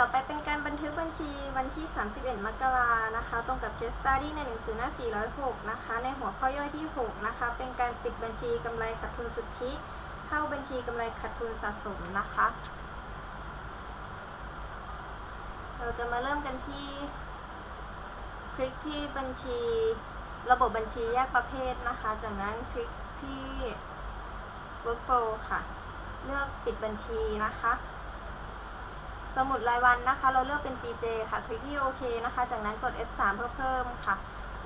ต่อไปเป็นการบันทึกบัญชีวันที่ 31 มกรานะคะ ตรงกับ case study ในหนังสือหน้า 406 นะคะ ในหัวข้อย่อยที่ 6 นะคะ เป็นการปิดบัญชีกำไรขาดทุนสุทธิ เข้าบัญชีกำไรขาดทุนสะสมนะคะ เราจะมาเริ่มกันที่ คลิกที่บัญชีระบบบัญชีแยกประเภทนะคะ จากนั้นคลิกที่ workflow ค่ะ เลือกปิดบัญชีนะคะ สมุดรายวันนะคะ เราเลือกเป็น GJ ค่ะ คลิกที่โอเคนะคะ จากนั้นกด F3 เพื่อเพิ่มค่ะ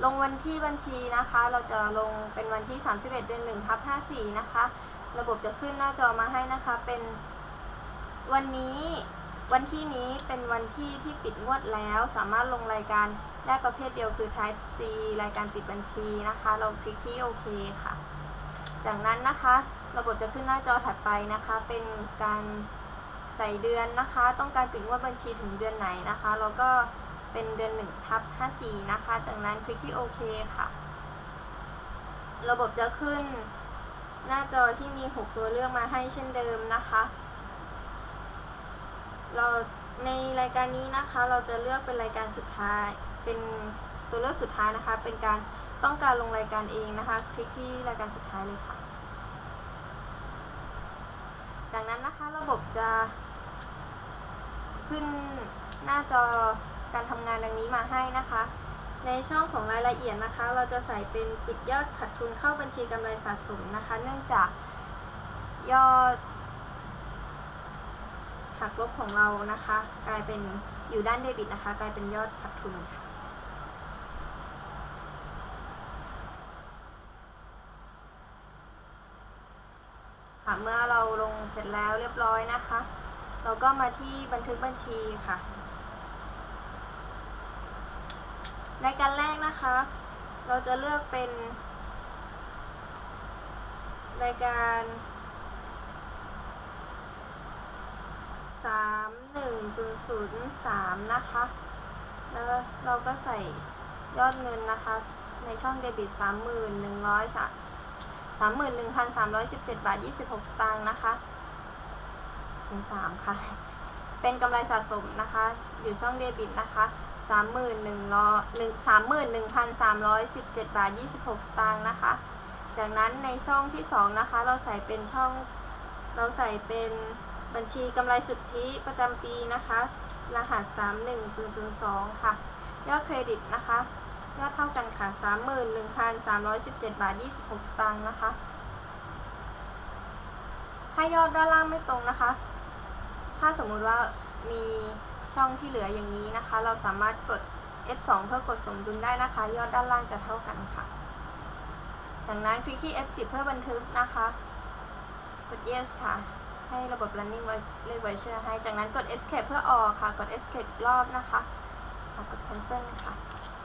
ลงวันที่บัญชีนะคะ เราจะลงเป็นวันที่ 31 เดือน1ทับ54 นะคะ ระบบจะขึ้นหน้าจอมาให้นะคะ เป็นวันนี้วันที่นี้เป็นวันที่ที่ปิดงวดแล้ว สามารถลงรายการได้ประเภทเดียวคือ Type C รายการปิดบัญชีนะคะ เราคลิกที่โอเคค่ะ จากนั้นนะคะ ระบบจะขึ้นหน้าจอถัดไปนะคะ เป็นการ ใส่เดือนนะคะ ต้องการปิดงวดบัญชีถึงเดือนไหนนะคะ แล้วก็เป็นเดือน1ทับ54 นะคะ จากนั้นคลิกที่โอเคค่ะ ระบบจะขึ้นหน้าจอที่มี 6 ตัวเลือกมาให้เช่นเดิมนะคะ เราในรายการนี้นะคะ เราจะเลือกเป็นรายการสุดท้าย เป็นตัวเลือกสุดท้ายนะคะ เป็นการต้องการลงรายการเองนะคะ คลิกที่รายการสุดท้ายเลยค่ะ จากนั้นนะคะระบบจะขึ้นหน้าจอการทำงานดังนี้มาให้นะคะ ในช่องของรายละเอียดนะคะ เราจะใส่เป็นปิดยอดขาดทุนเข้าบัญชีกำไรสะสมนะคะ เนื่องจากยอดหักลบของเรานะคะ กลายเป็นอยู่ด้านเดบิตนะคะ กลายเป็นยอดขาดทุนค่ะ ค่ะ เมื่อเราลงเสร็จแล้วเรียบร้อยนะคะ เราก็มาที่บันทึกบัญชีค่ะ ในการแรกนะคะ เราจะเลือกเป็นรายการสามหนึ่งศูนย์ศูนย์สามนะคะ แล้วเราก็ใส่ยอดเงินนะคะ ในช่องเดบิตสามหมื่นหนึ่งร้อยสามสามหมื่นหนึ่งร้อยส บเจ็ดบาทยี่สิบหกสตางค์นะคะถึงสามค่ะ เป็นกำไรสะสมนะคะ อยู่ช่องเดบิตนะคะสามหมื่นหนึ่งร้อยสามหมื่นหนึ่งพันสามร้อยสิบเจ็ดบาทยี่สิบหกสตางค์นะคะ จากนั้นในช่องที่สองนะคะ เราใส่เป็นช่อง เราใส่เป็นบัญชีกำไรสุทธิประจำปีนะคะ รหัสสามหนึ่งศูนย์ศูนย์สองค่ะ ยอดเครดิตนะคะ ยอดเท่ากันค่ะ31,317 บาท 26 สตางค์นะคะ ถ้ายอดด้านล่างไม่ตรงนะคะ ถ้าสมมุติว่ามีช่องที่เหลืออย่างนี้นะคะ เราสามารถกด F2 เพื่อกดสมดุลได้นะคะ ยอดด้านล่างจะเท่ากันค่ะ จากนั้นคลิกที่ F10 เพื่อบันทึกนะคะ กด Yes ค่ะ ให้ระบบ running ไว้เลขไว้เชื่อให้ จากนั้นกด Escape เพื่อออกค่ะ กด Escape รอบนะคะค่ะกด cancel ค่ะ